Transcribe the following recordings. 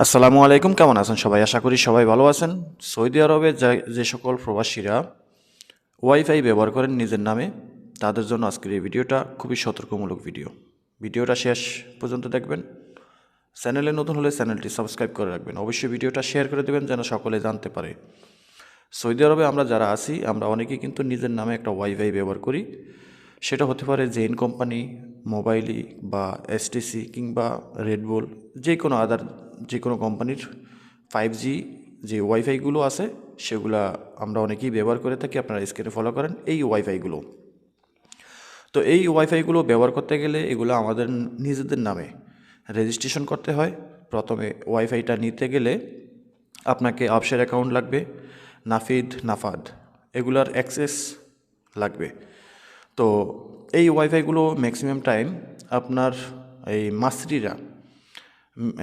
আসসালামু আলাইকুম, কেমন আছেন সবাই? আশা করি সবাই ভালো আছেন। সৌদি আরবে যে সকল প্রবাসীরা ওয়াইফাই ব্যবহার করেন নিজের নামে, তাদের জন্য আজকের এই ভিডিওটা খুবই সতর্কমূলক ভিডিও। ভিডিওটা শেষ পর্যন্ত দেখবেন। চ্যানেলে নতুন হলে চ্যানেলটি সাবস্ক্রাইব করে রাখবেন। অবশ্যই ভিডিওটা শেয়ার করে দেবেন যেন সকলে জানতে পারে। সৌদি আরবে আমরা যারা আছি, আমরা অনেকেই কিন্তু নিজের নামে একটা ওয়াইফাই ব্যবহার করি। সেটা হতে পারে জেন কোম্পানি, মোবাইলি বা এসটিসি কিংবা রেডবুল যে কোনো আদার যে কোনো কোম্পানির ফাইভ জি যে ওয়াইফাইগুলো আছে, সেগুলা আমরা অনেকেই ব্যবহার করে থাকি, আপনারা স্ক্রিনে ফলো করেন, এই ওয়াইফাইগুলো তো এই ওয়াইফাইগুলো ব্যবহার করতে গেলে এগুলো আমাদের নিজেদের নামে রেজিস্ট্রেশন করতে হয়। প্রথমে ওয়াইফাইটা নিতে গেলে আপনাকে অপসের অ্যাকাউন্ট লাগবে, নাফিদ, নাফাদ, এগুলার অ্যাক্সেস লাগবে। তো এই ওয়াইফাইগুলো ম্যাক্সিমাম টাইম আপনার এই মাসরিরা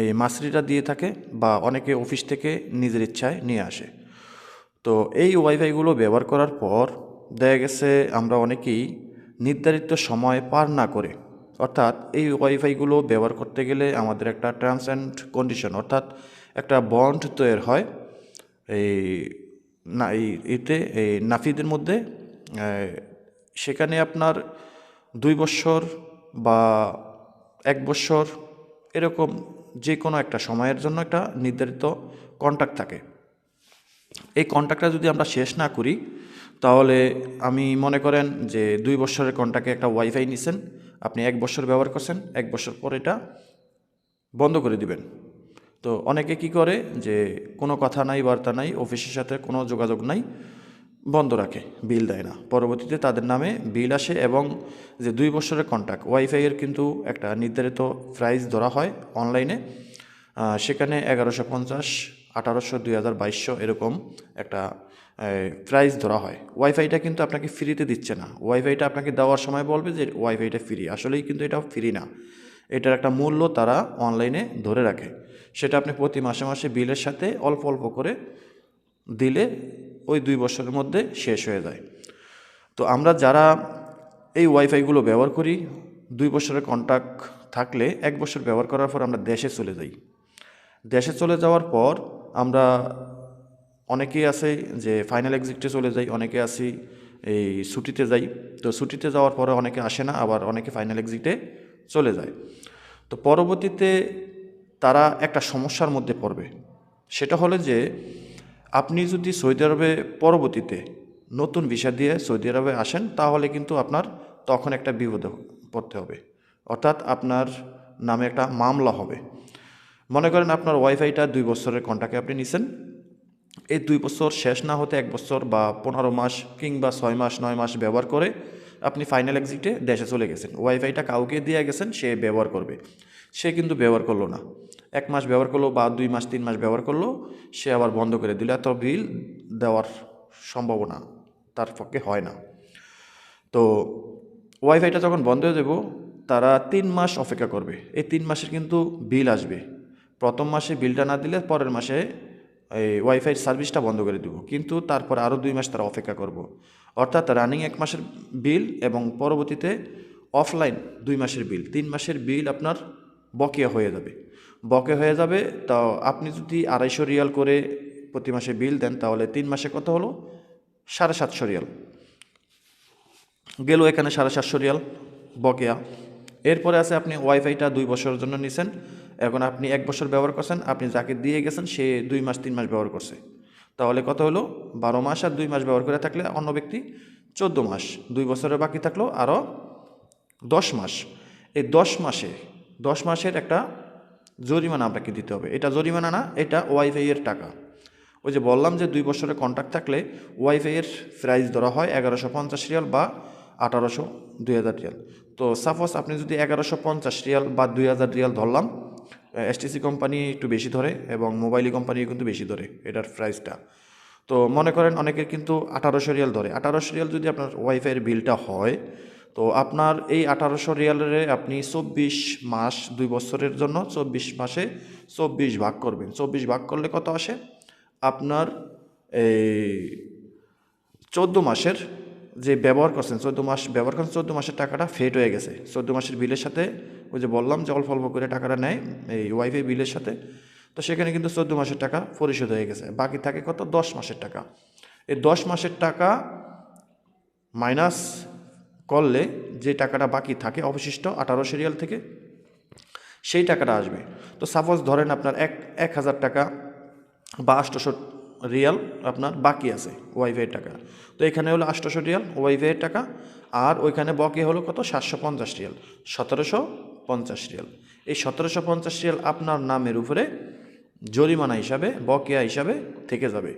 এই মাসরিরা দিয়ে থাকে বা অনেকে অফিস থেকে নিজের ইচ্ছায় নিয়ে আসে। তো এই ওয়াইফাইগুলো ব্যবহার করার পর দেখা গেছে আমরা অনেকেই নির্ধারিত সময় পার না করে, অর্থাৎ এই ওয়াইফাইগুলো ব্যবহার করতে গেলে আমাদের একটা টার্মস অ্যান্ড কন্ডিশন অর্থাৎ একটা বন্ড তৈরি হয় এই না এতে, এই নাফিদের মধ্যে সেখানে আপনার দুই বছর বা এক বছর এরকম যে কোনো একটা সময়ের জন্য একটা নির্ধারিত কন্ট্যাক্ট থাকে। এই কন্ট্রাক্টটা যদি আমরা শেষ না করি, তাহলে আমি মনে করেন যে দুই বছরের কন্ট্রাক্টে একটা ওয়াইফাই নিছেন, আপনি এক বছর ব্যবহার করছেন, এক বছর পর এটা বন্ধ করে দিবেন। তো অনেকে কি করে যে কোনো কথা নাই, বার্তা নাই, অফিসের সাথে কোনো যোগাযোগ নাই বন্ধ রাখে, বিল দেয় না। পরবর্তীতে তাদের নামে বিল আসে এবং যে দুই বছরের কন্ট্রাক্ট ওয়াইফাইয়ের কিন্তু একটা নির্ধারিত প্রাইস ধরা হয় অনলাইনে সেখানে এগারোশো পঞ্চাশ, আঠারোশো, দুই হাজার বাইশশো এরকম একটা প্রাইস ধরা হয়। ওয়াইফাইটা কিন্তু আপনাকে ফ্রিতে দিচ্ছে না। ওয়াইফাইটা আপনাকে দেওয়ার সময় বলবে যে ওয়াইফাইটা ফ্রি আসলেই কিন্তু এটা ফ্রি না। এটার একটা মূল্য তারা অনলাইনে ধরে রাখে। সেটা আপনি প্রতি মাসে মাসে বিলের সাথে অল্প অল্প করে দিলে ওই দুই বছরের মধ্যে শেষ হয়ে যায়। তো আমরা যারা এই ওয়াইফাইগুলো ব্যবহার করি, দুই বছরের কন্ট্যাক্ট থাকলে এক বছর ব্যবহার করার পর আমরা দেশে চলে যাই। দেশে চলে যাওয়ার পর আমরা অনেকেই আছে যে ফাইনাল এক্সিটে চলে যাই, অনেকে আসি এই ছুটিতে যাই। তো ছুটিতে যাওয়ার পরে অনেকে আসে না, আবার অনেকে ফাইনাল এক্সিটে চলে যায়। তো পরবর্তীতে তারা একটা সমস্যার মধ্যে পড়বে। সেটা হলো যে আপনি যদি সৌদি আরবে পরবর্তীতে নতুন ভিসা দিয়ে সৌদি আরবে আসেন, তাহলে কিন্তু আপনার তখন একটা বিপদে পড়তে হবে। অর্থাৎ আপনার নামে একটা মামলা হবে। মনে করেন আপনার ওয়াইফাইটা দুই বছরের কন্ট্রাক্টে আপনি নিছেন। এই দুই বছর শেষ না হতে এক বছর বা পনেরো মাস কিংবা ছয় মাস, নয় মাস ব্যবহার করে আপনি ফাইনাল এক্সিটে দেশে চলে গেছেন। ওয়াইফাইটা কাউকে দিয়ে গেছেন, সে ব্যবহার করবে। সে কিন্তু ব্যবহার করল না। এক মাস ব্যবহার করল বা দুই মাস, তিন মাস ব্যবহার করল, সে আবার বন্ধ করে দিল। এত বিল দেওয়ার সম্ভাবনা তার পক্ষে হয় না। তো ওয়াইফাইটা যখন বন্ধ হয়ে দেবো তারা তিন মাস অপেক্ষা করবে। এই তিন মাসের কিন্তু বিল আসবে। প্রথম মাসে বিলটা না দিলে পরের মাসে এই ওয়াইফাই সার্ভিসটা বন্ধ করে দেবো। কিন্তু তারপর আরও দুই মাস তারা অপেক্ষা করব। অর্থাৎ রানিং এক মাসের বিল এবং পরবর্তীতে অফলাইন দুই মাসের বিল। তিন মাসের বিল আপনার বকেয়া হয়ে যাবে। বকেয়া হয়ে যাবে, তো আপনি যদি আড়াইশো রিয়াল করে প্রতি মাসে বিল দেন, তাহলে তিন মাসে কত হলো? সাড়ে সাতশো রিয়াল। গেল এখানে সাড়ে সাতশো রিয়াল বকেয়া। এরপরে আছে আপনি ওয়াইফাইটা দুই বছরের জন্য নিছেন। এখন আপনি এক বছর ব্যবহার করছেন, আপনি যাকে দিয়ে গেছেন, সে দুই মাস, তিন মাস ব্যবহার করছে। তাহলে কত হলো? বারো মাস আর দুই মাস ব্যবহার করে থাকলে অন্য ব্যক্তি চোদ্দ মাস। দুই বছরের বাকি থাকল আরও দশ মাস। এই দশ মাসে দশ মাসের একটা জরিমানা আপনাকে দিতে হবে। এটা জরিমানা না, এটা ওয়াইফাইয়ের টাকা। ওই যে বললাম যে দুই বছরের কন্ট্রাক্ট থাকলে ওয়াইফাইয়ের প্রাইস ধরা হয় এগারোশো পঞ্চাশ রিয়াল বা আঠারোশো দুই হাজার রিয়াল। তো সাপোজ আপনি যদি এগারোশো পঞ্চাশ রিয়াল বা দুই হাজার রিয়াল ধরলাম এসটিসি কোম্পানি একটু বেশি ধরে এবং মোবাইলি কোম্পানি কিন্তু বেশি ধরে এটার প্রাইসটা তো মনে করেন অনেকের কিন্তু আঠারোশো রিয়াল ধরে। আঠারোশো রিয়াল যদি আপনার ওয়াইফাইয়ের বিলটা হয় তো আপনার এই আঠারোশো রিয়ালের আপনি চব্বিশ মাস, দুই বছরের জন্য চব্বিশ মাসে চব্বিশ ভাগ করবেন। চব্বিশ ভাগ করলে কত আসে? আপনার এই চোদ্দ মাসের যে ব্যবহার করছেন, চোদ্দ মাস ব্যবহার করছেন, চোদ্দ মাসের টাকাটা ফেট হয়ে গেছে। চোদ্দ মাসের বিলের সাথে ওই যে বললাম যে অল্প অল্প করে টাকাটা নেয় এই ওয়াইফাই বিলের সাথে। তো সেখানে কিন্তু চোদ্দ মাসের টাকা পরিশোধ হয়ে গেছে। বাকি থাকে কত? দশ মাসের টাকা। এই দশ মাসের টাকা মাইনাস করলে যে টাকাটা বাকি থাকে, অবশিষ্ট আঠারো সিরিয়াল থেকে সেই টাকাটা আসবে। তো সাপোজ ধরেন আপনার এক এক হাজার টাকা বা আষ্টশো রিয়াল আপনার বাকি আছে ওয়াইফাইয়ের টাকা। তো এখানে হলো আষ্টশো রিয়াল ওয়াইফাইয়ের টাকা, আর ওইখানে বকে হলো কত? সাতশো পঞ্চাশ রিয়াল সতেরোশো পঞ্চাশ রিয়াল এই সতেরোশো পঞ্চাশ রিয়াল আপনার নামের উপরে জরিমানা হিসাবে, বকেয়া হিসাবে থেকে যাবে।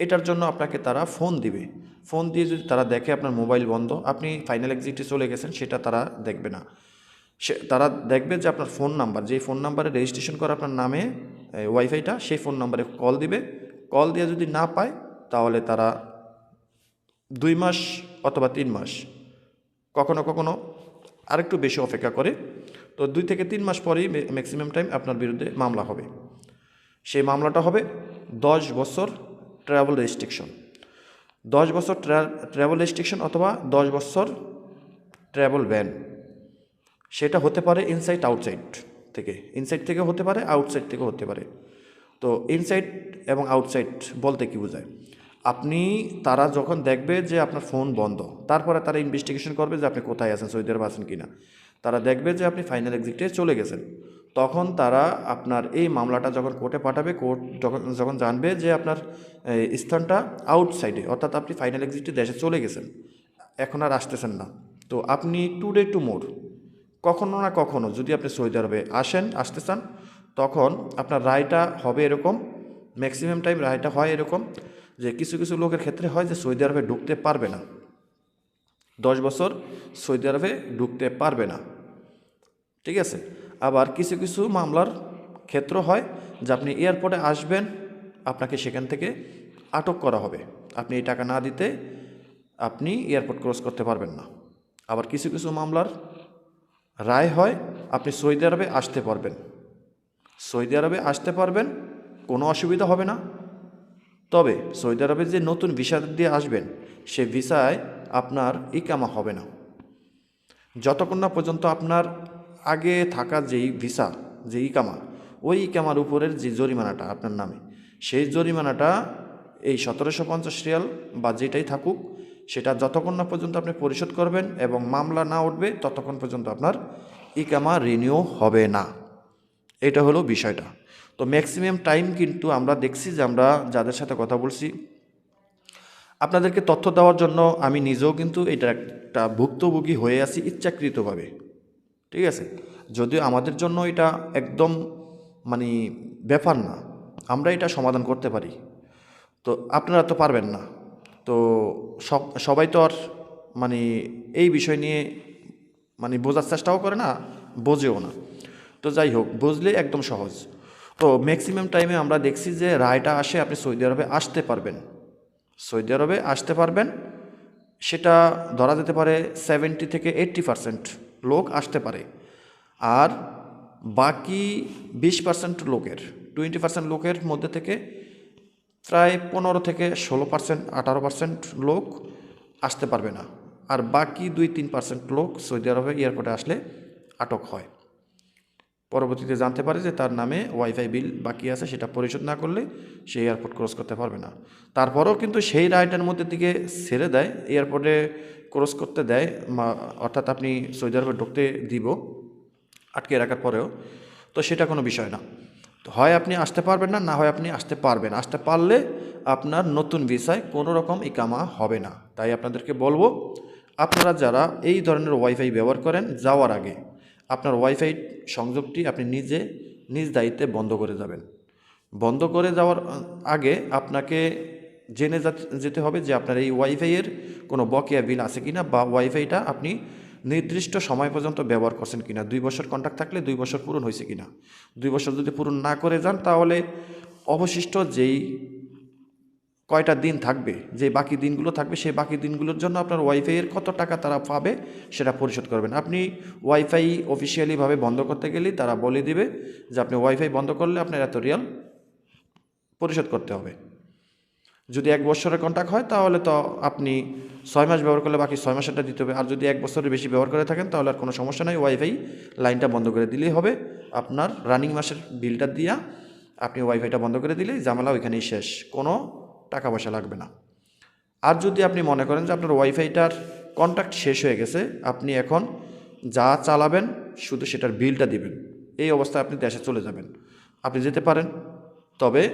এটার জন্য আপনাকে তারা ফোন দিবে। ফোন দিয়ে যদি তারা দেখে আপনার মোবাইল বন্ধ, আপনি ফাইনাল এক্সিটে চলে গেছেন, সেটা তারা দেখবে না। সে, তারা দেখবে যে আপনার ফোন নাম্বার যেই ফোন নাম্বারে রেজিস্ট্রেশন করা আপনার নামে ওয়াইফাইটা সেই ফোন নাম্বারে কল দিবে। কল দিয়ে যদি না পায়, তাহলে তারা দুই মাস অথবা তিন মাস কখনো কখনো আরেকটু বেশি অপেক্ষা করে। তো দুই থেকে তিন মাস পরেই ম্যাক্সিমাম টাইম আপনার বিরুদ্ধে মামলা হবে। সেই মামলাটা হবে দশ বছর ট্রাভেল রেস্ট্রিকশন দশ বছর ট্রাভেল রেস্ট্রিকশন অথবা দশ বছর ট্রাভেল ব্যান সেটা হতে পারে ইনসাইড আউটসাইড থেকে। ইনসাইড থেকে হতে পারে আউটসাইড থেকে হতে পারে। তো ইনসাইড এবং আউটসাইড বলতে কি বোঝায়? আপনি, তারা যখন দেখবে যে আপনার ফোন বন্ধ, তারপরে তারা ইনভেস্টিগেশন করবে যে আপনি কোথায় আছেন, সৌদি আরব আছেন কিনা। তারা দেখবে যে আপনি ফাইনাল এক্সিটে চলে গেছেন। তখন তারা আপনার এই মামলাটা যখন কোর্টে পাঠাবে কোর্ট যখন যখন জানবে যে আপনার স্থানটা আউটসাইডে অর্থাৎ আপনি ফাইনাল এক্সিটে দেশে চলে গেছেন, এখন আর আসতেছেন না। তো আপনি টু ডে টু মোর কখনো না কখনো যদি আপনি সৌদি আরবে আসেন, আসতে চান, তখন আপনার রায়টা হবে এরকম ম্যাক্সিমাম টাইম রায়টা হয় এরকম, যে কিছু কিছু লোকের ক্ষেত্রে হয় যে সৌদি আরবে ঢুকতে পারবে না। দশ বছর সৌদি আরবে ঢুকতে পারবে না। ঠিক আছে? আবার কিছু কিছু মামলার ক্ষেত্র হয় যে আপনি এয়ারপোর্টে আসবেন, আপনাকে সেখান থেকে আটক করা হবে। আপনি এই টাকা না দিতে আপনি এয়ারপোর্ট ক্রস করতে পারবেন না। আবার কিছু কিছু মামলার রায় হয়, আপনি সৌদি আরবে আসতে পারবেন। সৌদি আরবে আসতে পারবেন, কোনো অসুবিধা হবে না। তবে সৌদি আরবে যে নতুন ভিসা দিয়ে আসবেন, সে ভিসায় আপনার ইকামা হবে না। যতক্ষণ না পর্যন্ত আপনার আগে থাকা যেই ভিসা যে ইকামা, ওই ইকামার উপরের যে জরিমানাটা আপনার নামে, সেই জরিমানাটা এই সতেরোশো পঞ্চাশ রিয়াল বা যেটাই থাকুক, সেটা যতক্ষণ না পর্যন্ত আপনি পরিশোধ করবেন এবং মামলা না উঠবে, ততক্ষণ পর্যন্ত আপনার ইকামা রিনিউ হবে না। এটা হলো বিষয়টা। তো ম্যাক্সিমাম টাইম কিন্তু আমরা দেখছি যে আমরা যাদের সাথে কথা বলছি, আপনাদেরকে তথ্য দেওয়ার জন্য আমি নিজেও কিন্তু এটা একটা ভুক্তভোগী হয়ে আছি ইচ্ছাকৃতভাবে। ঠিক আছে? যদিও আমাদের জন্য এটা একদম মানে ব্যাপার না, আমরা এটা সমাধান করতে পারি। তো আপনারা তো পারবেন না। তো সব, সবাই তো আর মানে এই বিষয় নিয়ে মানে বোঝার চেষ্টাও করে না, বোঝেও না। তো যাই হোক, বুঝলে একদম সহজ। তো ম্যাক্সিমাম টাইমে আমরা দেখছি যে রায়টা আসে আপনি সৌদি আরবে আসতে পারবেন। সৌদি আরবে আসতে পারবেন, সেটা ধরা যেতে পারে সেভেন্টি থেকে এইট্টি পারসেন্ট লোক আসতে পারে। আর বাকি বিশ পার্সেন্ট লোকের টোয়েন্টি পার্সেন্ট লোকের মধ্যে থেকে প্রায় পনেরো থেকে ষোলো পার্সেন্ট আঠারো পার্সেন্ট লোক আসতে পারবে না। আর বাকি দুই তিন পার্সেন্ট লোক সৌদি আরবে এয়ারপোর্টে আসলে আটক হয়। পরবর্তীতে জানতে পারে যে তার নামে ওয়াইফাই বিল বাকি আছে, সেটা পরিশোধ না করলে সে এয়ারপোর্ট ক্রস করতে পারবে না। তারপরেও কিন্তু সেই রায়টার মধ্যে দিকে ছেড়ে দেয়, এয়ারপোর্টে ক্রস করতে দেয় অর্থাৎ আপনি সৌদি আরবে ঢুকতে দিব, আটকে রাখার পরেও, তো সেটা কোনো বিষয় না। তো হয় আপনি আসতে পারবেন না না হয় আপনি আসতে পারবেন আসতে পারলে আপনার নতুন ভিসায় কোনো রকম ইকামা হবে না। তাই আপনাদেরকে বলব, আপনারা যারা এই ধরনের ওয়াইফাই ব্যবহার করেন, যাওয়ার আগে আপনার ওয়াইফাই সংযোগটি আপনি নিজে, নিজ দায়িত্বে বন্ধ করে যাবেন। বন্ধ করে যাওয়ার আগে আপনাকে জেনে যেতে হবে যে আপনার এই ওয়াইফাইয়ের কোনো বকেয়া বিল আছে কিনা বা ওয়াইফাইটা আপনি নির্দিষ্ট সময় পর্যন্ত ব্যবহার করছেন কিনা, দুই বছর কন্ট্যাক্ট থাকলে দুই বছর পূরণ হয়েছে কিনা। দুই বছর যদি পূরণ না করে যান তাহলে অবশিষ্ট যেই কয়টা দিন থাকবে? যে বাকি দিনগুলো থাকবে, সেই বাকি দিনগুলোর জন্য আপনার ওয়াইফাইয়ের কত টাকা তারা পাবে সেটা পরিশোধ করবেন। আপনি ওয়াইফাই অফিসিয়ালিভাবে বন্ধ করতে গেলেই তারা বলে দিবে যে আপনি ওয়াইফাই বন্ধ করলে আপনার এত রিয়াল পরিশোধ করতে হবে। যদি এক বছরের কন্ট্যাক্ট হয় তাহলে তো আপনি ছয় মাস ব্যবহার করলে বাকি ছয় মাসেরটা দিতে হবে। আর যদি এক বছরের বেশি ব্যবহার করে থাকেন তাহলে আর কোনো সমস্যা নেই ওয়াইফাই লাইনটা বন্ধ করে দিলেই হবে। আপনার রানিং মাসের বিলটা দিয়া আপনি ওয়াইফাইটা বন্ধ করে দিলেই ঝামেলা ওইখানেই শেষ। কোনো টাকা পয়সা লাগবে না। আর যদি আপনি মনে করেন যে আপনার ওয়াইফাইটার কন্ট্যাক্ট শেষ হয়ে গেছে, আপনি এখন যা চালাবেন শুধু সেটার বিলটা দিবেন। এই অবস্থায় আপনি দেশে চলে যাবেন। আপনি যেতে পারেন, তবে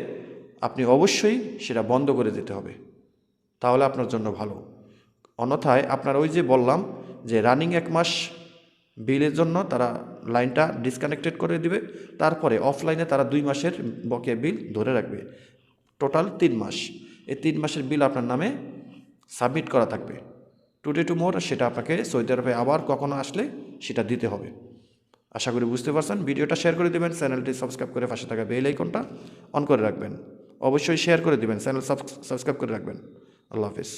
আপনি অবশ্যই সেটা বন্ধ করে দিতে হবে। তাহলে আপনার জন্য ভালো। অন্যথায় আপনার ওই যে বললাম যে রানিং এক মাস বিলের জন্য তারা লাইনটা ডিসকানেক্টেড করে দিবে, তারপরে অফলাইনে তারা দুই মাসের বকেয়া বিল ধরে রাখবে। টোটাল তিন মাস। এই তিন মাসের বিল আপনার নামে সাবমিট করা থাকবে। টুডে টু মোর, সেটা আপনাকে সৌদি আরবে আবার কখনো আসলে সেটা দিতে হবে। আশা করি বুঝতে পারছেন। ভিডিওটা শেয়ার করে দেবেন, চ্যানেলটি সাবস্ক্রাইব করে পাশে থাকা বেল আইকনটা অন করে রাখবেন। অবশ্যই শেয়ার করে দেবেন, চ্যানেল সাবস্ক্রাইব করে রাখবেন। আল্লাহ হাফিজ।